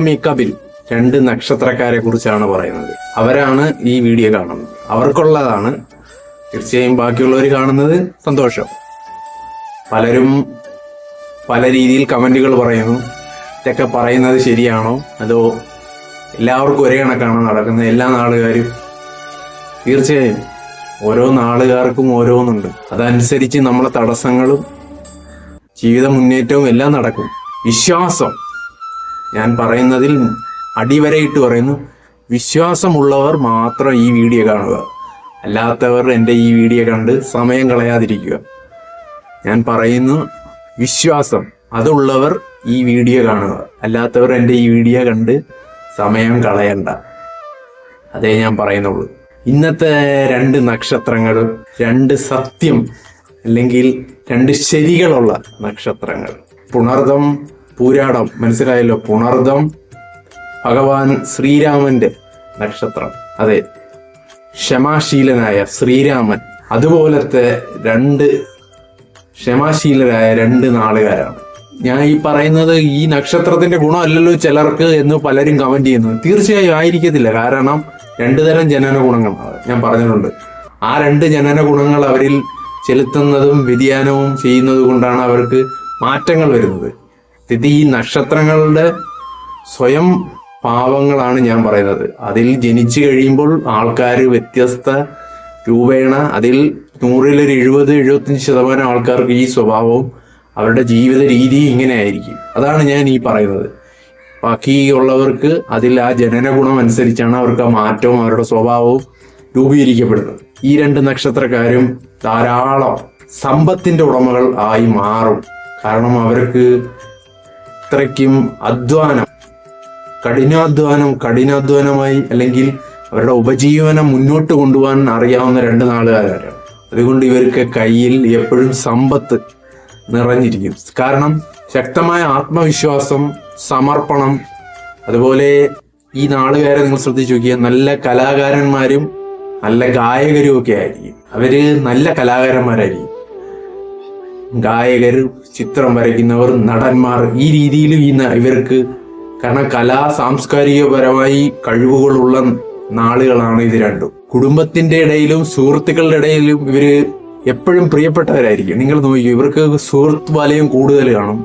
പൂർവമി കപിൽ രണ്ട് നക്ഷത്രക്കാരെ കുറിച്ചാണ് പറയുന്നത്. അവരാണ് ഈ വീഡിയോ കാണുന്നത്. അവർക്കുള്ളതാണ് തീർച്ചയായും ബാക്കിയുള്ളവർ കാണുന്നത് സന്തോഷം. പലരും പല രീതിയിൽ കമന്റുകൾ പറയുന്നു. ഇതൊക്കെ പറയുന്നത് ശരിയാണോ? അതോ എല്ലാവർക്കും ഒരേ കണക്കാണോ നടക്കുന്നത്? എല്ലാ നാളുകാരും? തീർച്ചയായും ഓരോ നാളുകാർക്കും ഓരോന്നുണ്ട്. അതനുസരിച്ച് നമ്മളെ തടസ്സങ്ങളും ജീവിത മുന്നേറ്റവും എല്ലാം നടക്കും. വിശ്വാസം. ഞാൻ പറയുന്നതിൽ അടിവരയിട്ട് പറയുന്നു വിശ്വാസമുള്ളവർ മാത്രം ഈ വീഡിയോ കാണുക. അല്ലാത്തവർ എന്റെ ഈ വീഡിയോ കണ്ട് സമയം കളയാതിരിക്കുക. ഞാൻ പറയുന്നു വിശ്വാസം അതുള്ളവർ ഈ വീഡിയോ കാണുക. അല്ലാത്തവർ എന്റെ ഈ വീഡിയോ കണ്ട് സമയം കളയണ്ട. അതേ ഞാൻ പറയുന്നുള്ളൂ. ഇന്നത്തെ രണ്ട് നക്ഷത്രങ്ങൾ രണ്ട് സത്യം അല്ലെങ്കിൽ രണ്ട് ശരികളുള്ള നക്ഷത്രങ്ങൾ. പുണർദം പൂരാടം. മനസ്സിലായല്ലോ? പുണർദം ഭഗവാൻ ശ്രീരാമന്റെ നക്ഷത്രം. അതെ ക്ഷമാശീലനായ ശ്രീരാമൻ. അതുപോലത്തെ രണ്ട് ക്ഷമാശീലരായ രണ്ട് നാളുകാരാണ്. ഞാൻ ഈ പറയുന്നത് ഈ നക്ഷത്രത്തിന്റെ ഗുണമല്ലല്ലോ ചിലർക്ക് എന്ന് പലരും കമന്റ് ചെയ്യുന്നു. തീർച്ചയായും ആയിരിക്കത്തില്ല. കാരണം രണ്ടു തരം ജനന ഗുണങ്ങളാണ് ഞാൻ പറഞ്ഞിട്ടുണ്ട്. ആ രണ്ട് ജനന ഗുണങ്ങൾ അവരിൽ ചെലുത്തുന്നതും വ്യതിയാനവും ചെയ്യുന്നത് കൊണ്ടാണ് അവർക്ക് മാറ്റങ്ങൾ വരുന്നത്. ഇത് ഈ നക്ഷത്രങ്ങളുടെ സ്വയം പാവങ്ങളാണ് ഞാൻ പറയുന്നത്. അതിൽ ജനിച്ചു കഴിയുമ്പോൾ ആൾക്കാർ വ്യത്യസ്ത രൂപേണ അതിൽ നൂറിലൊരു എഴുപത് എഴുപത്തഞ്ച് ശതമാനം ആൾക്കാർക്ക് ഈ സ്വഭാവവും അവരുടെ ജീവിത രീതി ഇങ്ങനെ ആയിരിക്കും. അതാണ് ഞാൻ ഈ പറയുന്നത്. ബാക്കിയുള്ളവർക്ക് അതിൽ ആ ജനന ഗുണം അനുസരിച്ചാണ് അവർക്ക് ആ മാറ്റവും അവരുടെ സ്വഭാവവും രൂപീകരിക്കപ്പെടുന്നത്. ഈ രണ്ട് നക്ഷത്രക്കാരും ധാരാളം സമ്പത്തിന്റെ ഉടമകൾ ആയി മാറും. കാരണം അവർക്ക് ഇത്രയ്ക്കും അധ്വാനം. കഠിനാധ്വാനം കഠിനാധ്വാനമായി അല്ലെങ്കിൽ അവരുടെ ഉപജീവനം മുന്നോട്ട് കൊണ്ടുപോകാൻ അറിയാവുന്ന രണ്ട് നാളുകാരാണ്. അതുകൊണ്ട് ഇവർക്ക് കയ്യിൽ എപ്പോഴും സമ്പത്ത് നിറഞ്ഞിരിക്കും. കാരണം ശക്തമായ ആത്മവിശ്വാസം സമർപ്പണം അതുപോലെ ഈ നാളുകാരെ നിങ്ങൾ ശ്രദ്ധിച്ചു നോക്കിയാൽ നല്ല കലാകാരന്മാരും നല്ല ഗായകരും ഒക്കെ ആയിരിക്കും. അവർ നല്ല കലാകാരന്മാരായിരിക്കും. ഗായകർ ചിത്രം വരയ്ക്കുന്നവർ നടന്മാർ ഈ രീതിയിൽ ഈ ഇവർക്ക് കാരണം കലാ സാംസ്കാരികപരമായി കഴിവുകളുള്ള നാളുകളാണ് ഇത് രണ്ടും. കുടുംബത്തിന്റെ ഇടയിലും സുഹൃത്തുക്കളുടെ ഇടയിലും ഇവർ എപ്പോഴും പ്രിയപ്പെട്ടവരായിരിക്കും. നിങ്ങൾ നോക്കിക്കോ ഇവർക്ക് സുഹൃത്ത് വലയം കൂടുതൽ കാണും.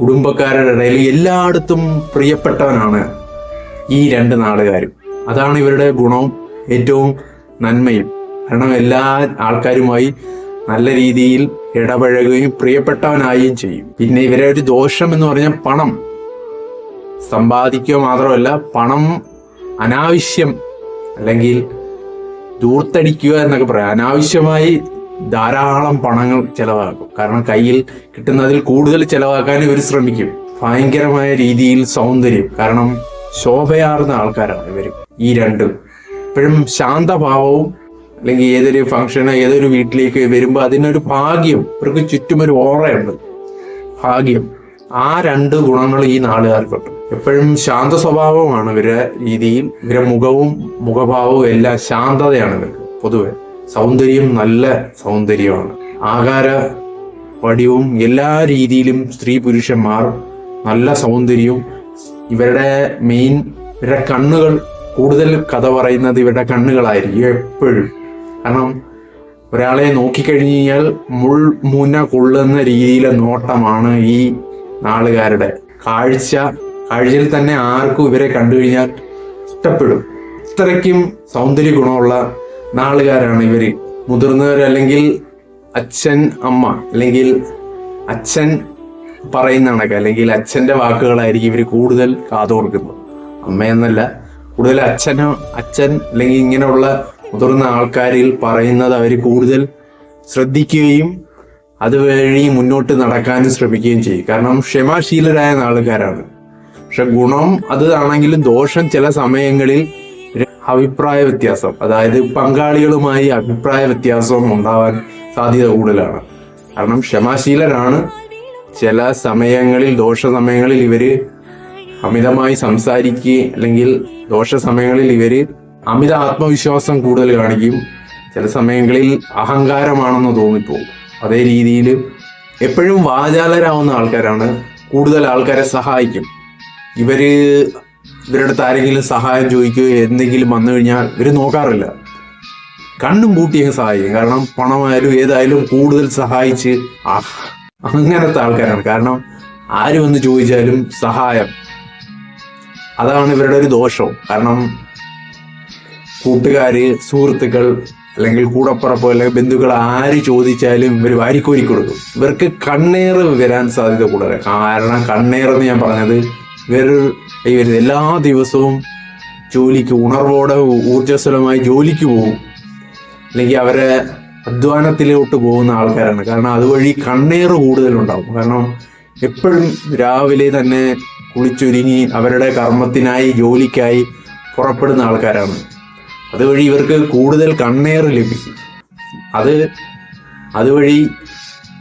കുടുംബക്കാരുടെ ഇടയിൽ എല്ലായിടത്തും പ്രിയപ്പെട്ടവനാണ് ഈ രണ്ട് നാടുകാരും അതാണ് ഇവരുടെ ഗുണവും ഏറ്റവും നന്മയും. കാരണം എല്ലാ ആൾക്കാരുമായി നല്ല രീതിയിൽ ഇടപഴകുകയും പ്രിയപ്പെട്ടവനായും ചെയ്യും. പിന്നെ ഇവരെ ഒരു ദോഷം എന്ന് പറഞ്ഞാൽ പണം. സമ്പാദിക്കുക മാത്രമല്ല പണം അനാവശ്യം അല്ലെങ്കിൽ ദൂർത്തടിക്കുക എന്നൊക്കെ പറയാം. അനാവശ്യമായി ധാരാളം പണങ്ങൾ ചെലവാക്കും. കാരണം കയ്യിൽ കിട്ടുന്നതിൽ കൂടുതൽ ചെലവാക്കാൻ ഇവർ ശ്രമിക്കും. ഭയങ്കരമായ രീതിയിൽ സൗന്ദര്യം. കാരണം ശോഭയാർന്ന ആൾക്കാരാണ് ഇവർ ഈ രണ്ടും. എപ്പോഴും ശാന്തഭാവവും അല്ലെങ്കിൽ ഏതൊരു ഫംഗ്ഷന് ഏതൊരു വീട്ടിലേക്ക് വരുമ്പോൾ അതിനൊരു ഭാഗ്യം ഇവർക്ക് ചുറ്റും ഒരു ഓറയുണ്ട്. ഭാഗ്യം. ആ രണ്ട് ഗുണങ്ങൾ ഈ നാളുകാർക്കുണ്ട്. എപ്പോഴും ശാന്ത സ്വഭാവമാണ് ഇവരുടെ രീതിയിൽ ഇവരുടെ മുഖവും മുഖഭാവവും എല്ലാം ശാന്തതയാണ് ഇവർക്ക് പൊതുവെ. സൗന്ദര്യം നല്ല സൗന്ദര്യമാണ്. ആകാര വടിവും എല്ലാ രീതിയിലും സ്ത്രീ പുരുഷന്മാർ നല്ല സൗന്ദര്യവും ഇവരുടെ മെയിൻ ഇവരുടെ കണ്ണുകൾ കൂടുതൽ കഥ പറയുന്നത് ഇവരുടെ കണ്ണുകളായിരിക്കും എപ്പോഴും. കാരണം ഒരാളെ നോക്കിക്കഴിഞ്ഞു കഴിഞ്ഞാൽ മുൾ മുന കൊള്ളുന്ന രീതിയിലെ നോട്ടമാണ് ഈ നാളുകാരുടെ. കാഴ്ച കാഴ്ചയിൽ തന്നെ ആർക്കും ഇവരെ കണ്ടു കഴിഞ്ഞാൽ ഇഷ്ടപ്പെടും. ഇത്രയ്ക്കും സൗന്ദര്യ ഗുണമുള്ള നാളുകാരാണ് ഇവർ. മുതിർന്നവർ അല്ലെങ്കിൽ അച്ഛൻ അമ്മ അല്ലെങ്കിൽ അച്ഛൻ പറയുന്ന കണക്ക് അല്ലെങ്കിൽ അച്ഛന്റെ വാക്കുകളായിരിക്കും ഇവർ കൂടുതൽ കാതോർക്കുന്നത്. അമ്മയെന്നല്ല കൂടുതൽ അച്ഛനോ അച്ഛൻ അല്ലെങ്കിൽ ഇങ്ങനെയുള്ള മുതിർന്ന ആൾക്കാരിൽ പറയുന്നത് അവർ കൂടുതൽ ശ്രദ്ധിക്കുകയും അതുവഴി മുന്നോട്ട് നടക്കാനും ശ്രമിക്കുകയും ചെയ്യും. കാരണം ക്ഷമാശീലരായ ആൾക്കാരാണ് പക്ഷെ ഗുണം അത് ആണെങ്കിലും ദോഷം ചില സമയങ്ങളിൽ അഭിപ്രായ വ്യത്യാസം. അതായത് പങ്കാളികളുമായി അഭിപ്രായ വ്യത്യാസം ഉണ്ടാവാൻ സാധ്യത കൂടുതലാണ്. കാരണം ക്ഷമാശീലരാണ്. ചില സമയങ്ങളിൽ ദോഷ സമയങ്ങളിൽ ഇവർ അമിതമായി സംസാരിക്കുകയും അല്ലെങ്കിൽ ദോഷ സമയങ്ങളിൽ ഇവർ അമിത ആത്മവിശ്വാസം കൂടുതൽ കാണിക്കും. ചില സമയങ്ങളിൽ അഹങ്കാരമാണെന്ന് തോന്നിപ്പോകും. അതേ രീതിയിൽ എപ്പോഴും വാചാലരാവുന്ന ആൾക്കാരാണ് കൂടുതൽ ആൾക്കാരെ സഹായിക്കും. ഇവർ ഇവരുടെ അടുത്ത് ആരെങ്കിലും സഹായം ചോദിക്കുകയോ എന്തെങ്കിലും വന്നു കഴിഞ്ഞാൽ ഇവർ നോക്കാറില്ല. കണ്ണും പൂട്ടി സഹായിക്കും. കാരണം പണമായാലും ഏതായാലും കൂടുതൽ സഹായിച്ച് അങ്ങനത്തെ ആൾക്കാരാണ്. കാരണം ആര് വന്ന് ചോദിച്ചാലും സഹായം. അതാണ് ഇവരുടെ ഒരു ദോഷം. കാരണം കൂട്ടുകാര് സുഹൃത്തുക്കൾ അല്ലെങ്കിൽ കൂടപ്പുറപ്പോ അല്ലെങ്കിൽ ബന്ധുക്കൾ ആര് ചോദിച്ചാലും ഇവർ വാരിക്കോരി കൊടുക്കും. ഇവർക്ക് കണ്ണേറ് വരാൻ സാധ്യത കൂടുതലാണ് കാരണം കണ്ണേറ് എന്ന് ഞാൻ പറഞ്ഞത് ഇവർ ഇവർ എല്ലാ ദിവസവും ജോലിക്ക് ഉണർവോടെ ഊർജസ്വലമായി ജോലിക്ക് പോകും. അല്ലെങ്കിൽ അവരെ അധ്വാനത്തിലോട്ട് പോകുന്ന ആൾക്കാരാണ്. കാരണം അതുവഴി കണ്ണേറ് കൂടുതലുണ്ടാവും. കാരണം എപ്പോഴും രാവിലെ തന്നെ കുളിച്ചൊരുങ്ങി അവരുടെ കർമ്മത്തിനായി ജോലിക്കായി പുറപ്പെടുന്ന ആൾക്കാരാണ്. അതുവഴി ഇവർക്ക് കൂടുതൽ കണ്ണേർ ലഭിക്കും. അത് അതുവഴി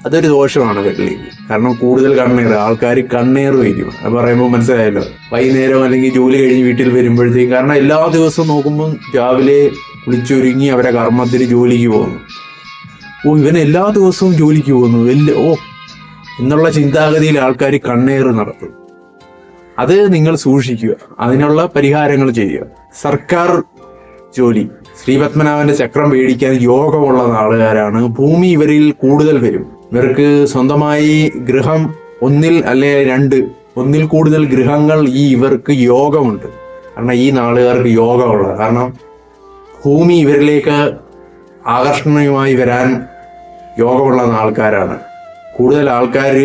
അതൊരു ദോഷമാണ് വീട്ടിലേക്ക് കാരണം കൂടുതൽ കണ്ണേർ ആൾക്കാർ കണ്ണേർ വയ്ക്കും അത് പറയുമ്പോൾ മനസ്സിലായല്ലോ? വൈകുന്നേരം അല്ലെങ്കിൽ ജോലി കഴിഞ്ഞ് വീട്ടിൽ വരുമ്പോഴത്തേക്കും കാരണം എല്ലാ ദിവസവും നോക്കുമ്പോൾ രാവിലെ കുളിച്ചൊരുങ്ങി അവരെ കർമ്മത്തിന് ജോലിക്ക് പോകുന്നു. ഓ ഇവൻ എല്ലാ ദിവസവും ജോലിക്ക് പോകുന്നു. വലിയ ഓ എന്നുള്ള ചിന്താഗതിയിൽ ആൾക്കാർ കണ്ണേറ് നടത്തും. അത് നിങ്ങൾ സൂക്ഷിക്കുക. അതിനുള്ള പരിഹാരങ്ങൾ ചെയ്യുക. സർക്കാർ ജോലി. ശ്രീപത്മനാഭന്റെ ചക്രം മേടിക്കാൻ യോഗമുള്ള നാളുകാരാണ്. ഭൂമി ഇവരിൽ കൂടുതൽ വരും. ഇവർക്ക് സ്വന്തമായി ഗൃഹം ഒന്നിൽ അല്ലെ രണ്ട്? ഒന്നിൽ കൂടുതൽ ഗൃഹങ്ങൾ ഈ ഇവർക്ക് യോഗമുണ്ട്. കാരണം ഈ നാളുകാർക്ക് യോഗമുള്ള കാരണം ഭൂമി ഇവരിലേക്ക് ആകർഷണീയമായി വരാൻ യോഗമുള്ള ആൾക്കാരാണ് കൂടുതൽ ആൾക്കാർ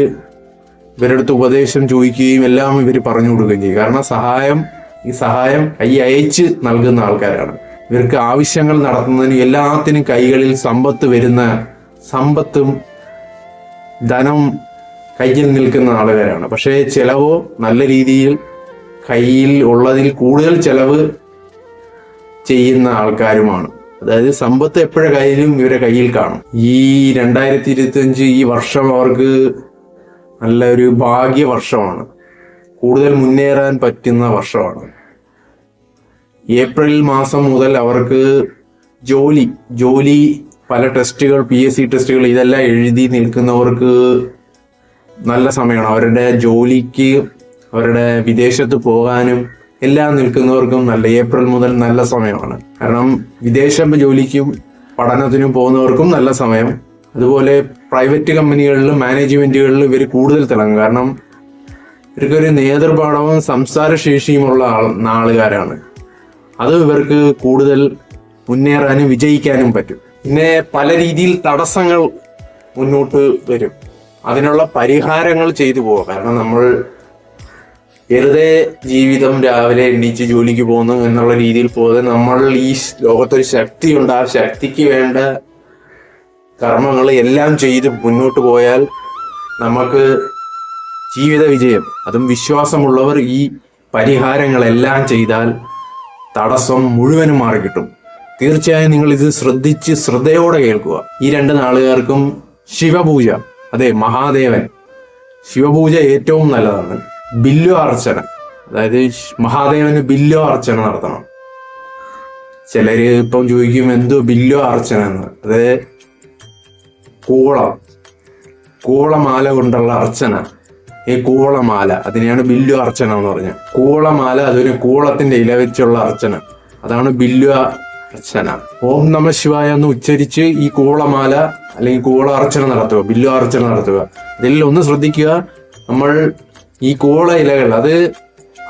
ഇവരടുത്ത് ഉപദേശം ചോദിക്കുകയും എല്ലാം ഇവർ പറഞ്ഞു കൊടുക്കുകയും ചെയ്യും. കാരണം സഹായം ഈ സഹായം കൈ അയച്ച് നൽകുന്ന ആൾക്കാരാണ്. ഇവർക്ക് ആവശ്യങ്ങൾ നടത്തുന്നതിന് എല്ലാത്തിനും കൈകളിൽ സമ്പത്ത് വരുന്ന സമ്പത്തും ധനം കയ്യിൽ നിൽക്കുന്ന ആളുകാരാണ്. പക്ഷേ ചിലവ് നല്ല രീതിയിൽ കയ്യിൽ ഉള്ളതിൽ കൂടുതൽ ചിലവ് ചെയ്യുന്ന ആൾക്കാരുമാണ്. അതായത് സമ്പത്ത് എപ്പോഴും കയ്യിലും ഇവരെ കയ്യിൽ കാണും. ഈ രണ്ടായിരത്തി ഇരുപത്തിയഞ്ച് ഈ വർഷം അവർക്ക് നല്ലൊരു ഭാഗ്യ വർഷമാണ് കൂടുതൽ മുന്നേറാൻ പറ്റുന്ന വർഷമാണ്. ഏപ്രിൽ മാസം മുതൽ അവർക്ക് ജോലി ജോലി പല ടെസ്റ്റുകൾ പി എസ് സി ടെസ്റ്റുകൾ ഇതെല്ലാം എഴുതി നിൽക്കുന്നവർക്ക് നല്ല സമയമാണ്. അവരുടെ ജോലിക്ക് അവരുടെ വിദേശത്ത് പോകാനും എല്ലാം നിൽക്കുന്നവർക്കും നല്ല ഏപ്രിൽ മുതൽ നല്ല സമയമാണ്. കാരണം വിദേശ ജോലിക്കും പഠനത്തിനും പോകുന്നവർക്കും നല്ല സമയം. അതുപോലെ പ്രൈവറ്റ് കമ്പനികളിലും മാനേജ്മെന്റുകളിലും ഇവർ കൂടുതൽ തിളങ്ങും. കാരണം ഇവർക്കൊരു നേതൃപാഠവും സംസാര ശേഷിയുമുള്ള ആൾ ആളുകാരാണ് അത് ഇവർക്ക് കൂടുതൽ മുന്നേറാനും വിജയിക്കാനും പറ്റും. പിന്നെ പല രീതിയിൽ തടസ്സങ്ങൾ മുന്നോട്ട് വരും. അതിനുള്ള പരിഹാരങ്ങൾ ചെയ്തു പോവുക. കാരണം നമ്മൾ വെറുതെ ജീവിതം രാവിലെ എണ്ണീച്ച് ജോലിക്ക് പോകുന്നു എന്നുള്ള രീതിയിൽ പോകാതെ നമ്മൾ ഈ ലോകത്തൊരു ശക്തിയുണ്ട്. ആ ശക്തിക്ക് വേണ്ട കർമ്മങ്ങൾ എല്ലാം ചെയ്ത് മുന്നോട്ട് പോയാൽ നമുക്ക് ജീവിത വിജയം അതും വിശ്വാസമുള്ളവർ ഈ പരിഹാരങ്ങളെല്ലാം ചെയ്താൽ തടസ്സം മുഴുവനും മാറിക്കിട്ടും. തീർച്ചയായും നിങ്ങൾ ഇത് ശ്രദ്ധിച്ച് ശ്രദ്ധയോടെ കേൾക്കുക. ഈ രണ്ട് നാളുകാർക്കും ശിവപൂജ അതെ മഹാദേവൻ. ശിവപൂജ ഏറ്റവും നല്ലതാണ്. ബില്ലു അർച്ചന അതായത് മഹാദേവന് ബില്ലു അർച്ചന നടത്തണം. ചിലര് ഇപ്പം ചോദിക്കും എന്തോ ബില്ലു അർച്ചന എന്ന്? അത് കൂളം കൂളമാല കൊണ്ടുള്ള അർച്ചന. ഈ കൂളമാല അതിനെയാണ് ബില്ലു അർച്ചന എന്ന് പറഞ്ഞത്. കൂളമാല അതൊരു കൂളത്തിന്റെ ഇല വെച്ചുള്ള അർച്ചന. അതാണ് ബില്ലു അർച്ചന. ഓം നമ ശിവായ എന്ന് ഉച്ചരിച്ച് ഈ കൂളമാല അല്ലെങ്കിൽ കൂള അർച്ചന നടത്തുക ബില്ലു അർച്ചന നടത്തുക. ഇതിൽ ഒന്ന് ശ്രദ്ധിക്കുക. നമ്മൾ ഈ കൂവള ഇലകൾ അത്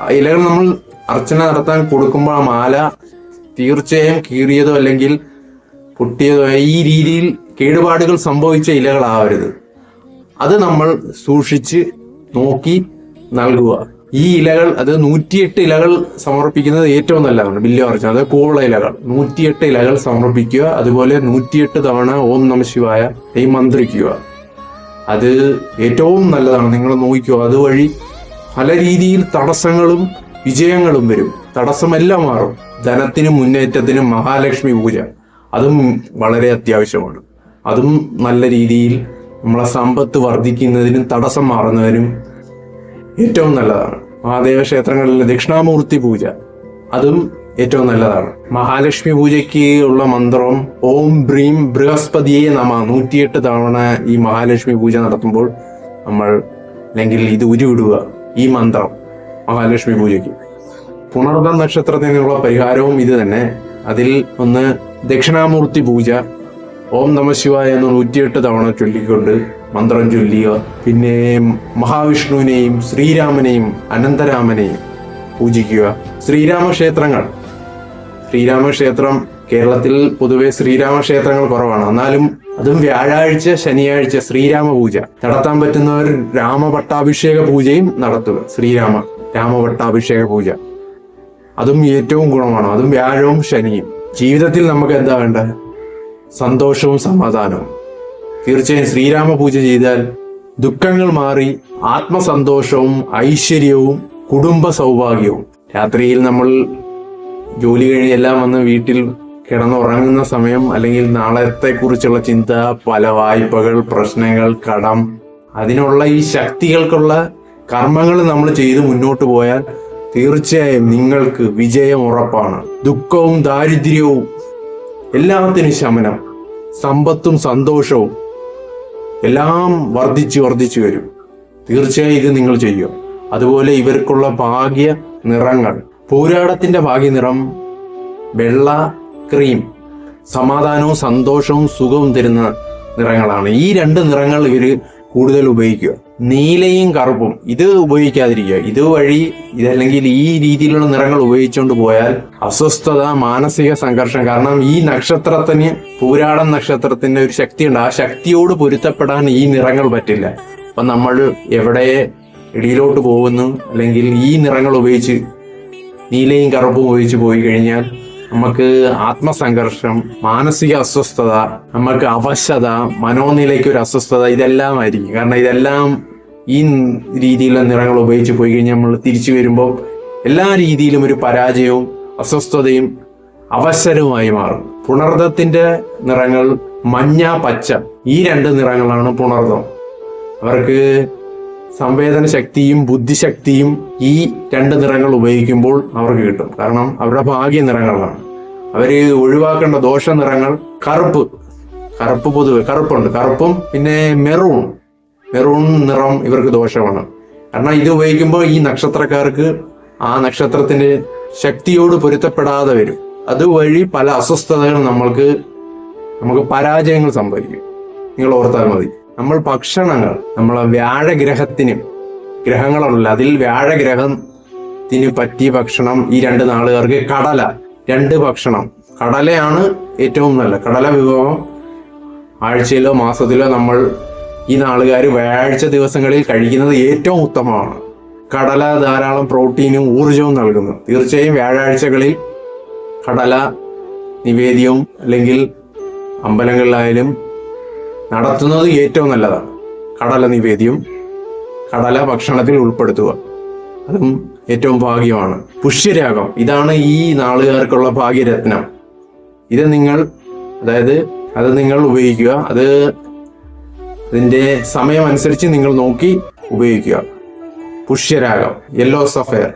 ഇലകൾ നമ്മൾ അർച്ചന നടത്താൻ കൊടുക്കുമ്പോൾ ആ മാല തീർച്ചയായും കീറിയതോ അല്ലെങ്കിൽ പൊട്ടിയതോ ഈ രീതിയിൽ കേടുപാടുകൾ സംഭവിച്ച ഇലകളാവരുത്. അത് നമ്മൾ സൂക്ഷിച്ച് നോക്കി നൽകുക. ഈ ഇലകൾ അത് നൂറ്റിയെട്ട് ഇലകൾ സമർപ്പിക്കുന്നത് ഏറ്റവും നല്ലതാണ് ബില്ല് പറഞ്ഞു അത് കൂവള ഇലകൾ. നൂറ്റിയെട്ട് ഇലകൾ സമർപ്പിക്കുക. അതുപോലെ നൂറ്റിയെട്ട് തവണ ഓം നമ ശിവായ ഈ മന്ത്രിക്കുക. അത് ഏറ്റവും നല്ലതാണ്. നിങ്ങൾ നോക്കിക്കുക അതുവഴി പല രീതിയിൽ തടസ്സങ്ങളും വിജയങ്ങളും വരും. തടസ്സമെല്ലാം മാറും. ധനത്തിനും മുന്നേറ്റത്തിനും മഹാലക്ഷ്മി പൂജ. അതും വളരെ അത്യാവശ്യമാണ്. അതും നല്ല രീതിയിൽ നമ്മളെ സമ്പത്ത് വർദ്ധിക്കുന്നതിനും തടസ്സം മാറുന്നതിനും ഏറ്റവും നല്ലതാണ്. മഹാദേവ ക്ഷേത്രങ്ങളിലെ ദക്ഷിണാമൂർത്തി പൂജ അതും ഏറ്റവും നല്ലതാണ്. മഹാലക്ഷ്മി പൂജയ്ക്ക് ഉള്ള മന്ത്രം ഓം ബ്രീം ബൃഹസ്പതിയെ നമ നൂറ്റിയെട്ട് തവണ ഈ മഹാലക്ഷ്മി പൂജ നടത്തുമ്പോൾ നമ്മൾ അല്ലെങ്കിൽ ഇത് ഉരുവിടുക ഈ മന്ത്രം മഹാലക്ഷ്മി പൂജയ്ക്ക്. പുണർദ നക്ഷത്രത്തിനുള്ള പരിഹാരവും ഇത് തന്നെ. അതിൽ ഒന്ന് ദക്ഷിണാമൂർത്തി പൂജ ഓം നമശിവായ എന്ന് നൂറ്റിയെട്ട് തവണ ചൊല്ലിക്കൊണ്ട് മന്ത്രം ചൊല്ലിയ പിന്നെ മഹാവിഷ്ണുവിനെയും ശ്രീരാമനെയും അനന്തരാമനെയും പൂജിക്കുക. ശ്രീരാമക്ഷേത്രങ്ങൾ. ശ്രീരാമക്ഷേത്രം കേരളത്തിൽ പൊതുവെ ശ്രീരാമക്ഷേത്രങ്ങൾ കുറവാണ്. എന്നാലും അതും വ്യാഴാഴ്ച ശനിയാഴ്ച ശ്രീരാമ പൂജ നടത്താൻ പറ്റുന്നവർ രാമപട്ടാഭിഷേക പൂജയും നടത്തുക ശ്രീരാമ രാമപട്ടാഭിഷേക പൂജ. അതും ഏറ്റവും ഗുണമാണ്. അതും വ്യാഴവും ശനിയും. ജീവിതത്തിൽ നമുക്ക് എന്താ വേണ്ടത്? സന്തോഷവും സമാധാനവും. തീർച്ചയായും ശ്രീരാമ പൂജ ചെയ്താൽ ദുഃഖങ്ങൾ മാറി ആത്മസന്തോഷവും ഐശ്വര്യവും കുടുംബ സൗഭാഗ്യവും. രാത്രിയിൽ നമ്മൾ ജോലി കഴിഞ്ഞെല്ലാം വന്ന് വീട്ടിൽ കിടന്നുറങ്ങുന്ന സമയം അല്ലെങ്കിൽ നാളത്തെ കുറിച്ചുള്ള ചിന്ത പല വായ്പകൾ പ്രശ്നങ്ങൾ കടം അതിനുള്ള ഈ ശക്തികൾക്കുള്ള കർമ്മങ്ങൾ നമ്മൾ ചെയ്ത് മുന്നോട്ട് പോയാൽ തീർച്ചയായും നിങ്ങൾക്ക് വിജയം ഉറപ്പാണ്. ദുഃഖവും ദാരിദ്ര്യവും എല്ലാത്തിനും ശമനം സമ്പത്തും സന്തോഷവും എല്ലാം വർദ്ധിച്ചു വർദ്ധിച്ചു വരും. തീർച്ചയായും ഇത് നിങ്ങൾ ചെയ്യും അതുപോലെ ഇവർക്കുള്ള ഭാഗ്യ നിറങ്ങൾ പൂരാടത്തിന്റെ ഭാഗ്യ നിറം വെള്ള ക്രീം സമാധാനവും സന്തോഷവും സുഖവും തരുന്ന നിറങ്ങളാണ്. ഈ രണ്ട് നിറങ്ങൾ ഇവർ കൂടുതൽ ഉപയോഗിക്കുക. നീലയും കറുപ്പും. ഇത് ഉപയോഗിക്കാതിരിക്കുക. ഇതുവഴി ഇതല്ലെങ്കിൽ ഈ രീതിയിലുള്ള നിറങ്ങൾ ഉപയോഗിച്ചുകൊണ്ട് പോയാൽ അസ്വസ്ഥത മാനസിക സംഘർഷം. കാരണം ഈ നക്ഷത്രത്തിന് പൂരാടം നക്ഷത്രത്തിന് ഒരു ശക്തിയുണ്ട്. ആ ശക്തിയോട് പൊരുത്തപ്പെടാൻ ഈ നിറങ്ങൾ പറ്റില്ല. അപ്പൊ നമ്മൾ എവിടെ ഇടിയിലോട്ട് പോകുന്നു അല്ലെങ്കിൽ ഈ നിറങ്ങൾ ഉപയോഗിച്ച് നീലയും കറുപ്പും ഉപയോഗിച്ച് പോയി കഴിഞ്ഞാൽ നമുക്ക് ആത്മസംഘർഷം മാനസിക അസ്വസ്ഥത നമുക്ക് അവശത മനോനിലയ്ക്ക് ഒരു അസ്വസ്ഥത ഇതെല്ലാം ആയിരിക്കും. കാരണം ഇതെല്ലാം ഈ രീതിയിലുള്ള നിറങ്ങൾ ഉപയോഗിച്ച് പോയി കഴിഞ്ഞാൽ നമ്മൾ തിരിച്ചു വരുമ്പോൾ എല്ലാ രീതിയിലും ഒരു പരാജയവും അസ്വസ്ഥതയും അവസരവുമായി മാറും. പുണർദത്തിന്റെ നിറങ്ങൾ മഞ്ഞ പച്ച ഈ രണ്ട് നിറങ്ങളാണ് പുണർദം. അവർക്ക് സംവേദന ശക്തിയും ബുദ്ധിശക്തിയും ഈ രണ്ട് നിറങ്ങൾ ഉപയോഗിക്കുമ്പോൾ അവർക്ക് കിട്ടും. കാരണം അവരുടെ ഭാഗ്യ നിറങ്ങളാണ്. അവർ ഒഴിവാക്കേണ്ട ദോഷ നിറങ്ങൾ കറുപ്പ്. കറുപ്പ് പൊതുവെ കറുപ്പുണ്ട്. കറുപ്പും പിന്നെ മെറൂൺ മെറൂൺ നിറം ഇവർക്ക് ദോഷമാണ്. കാരണം ഇത് ഉപയോഗിക്കുമ്പോൾ ഈ നക്ഷത്രക്കാർക്ക് ആ നക്ഷത്രത്തിന്റെ ശക്തിയോട് പൊരുത്തപ്പെടാതെ വരും. അതുവഴി പല അസ്വസ്ഥതകൾ നമ്മൾക്ക് നമുക്ക് പരാജയങ്ങൾ സംഭവിക്കും. നിങ്ങൾ ഓർത്താൽ മതി. നമ്മൾ ഭക്ഷണങ്ങൾ നമ്മളെ വ്യാഴഗ്രഹത്തിനും ഗ്രഹങ്ങളുണ്ടല്ലോ അതിൽ വ്യാഴഗ്രഹത്തിന് പറ്റിയ ഭക്ഷണം ഈ രണ്ട് നാളുകാർക്ക് കടല രണ്ട് ഭക്ഷണം. കടലയാണ് ഏറ്റവും നല്ല കടല വിഭവം ആഴ്ചയിലോ മാസത്തിലോ നമ്മൾ ഈ നാളുകാർ വ്യാഴാഴ്ച ദിവസങ്ങളിൽ കഴിക്കുന്നത് ഏറ്റവും ഉത്തമമാണ്. കടല ധാരാളം പ്രോട്ടീനും ഊർജവും നൽകുന്നു. തീർച്ചയായും വ്യാഴാഴ്ചകളിൽ കടല നിവേദ്യവും അല്ലെങ്കിൽ അമ്പലങ്ങളിലായാലും നടത്തുന്നത് ഏറ്റവും നല്ലതാണ്. കടല നിവേദ്യം കടല ഭക്ഷണത്തിൽ ഉൾപ്പെടുത്തുക. അതും ഏറ്റവും ഭാഗ്യമാണ്. പുഷ്യരാഗം ഇതാണ് ഈ നാളുകാർക്കുള്ള ഭാഗ്യരത്നം. ഇത് നിങ്ങൾ അതായത് അത് നിങ്ങൾ ഉപയോഗിക്കുക. അത് അതിന്റെ സമയമനുസരിച്ച് നിങ്ങൾ നോക്കി ഉപയോഗിക്കുക. പുഷ്യരാഗം യെല്ലോ സഫയർ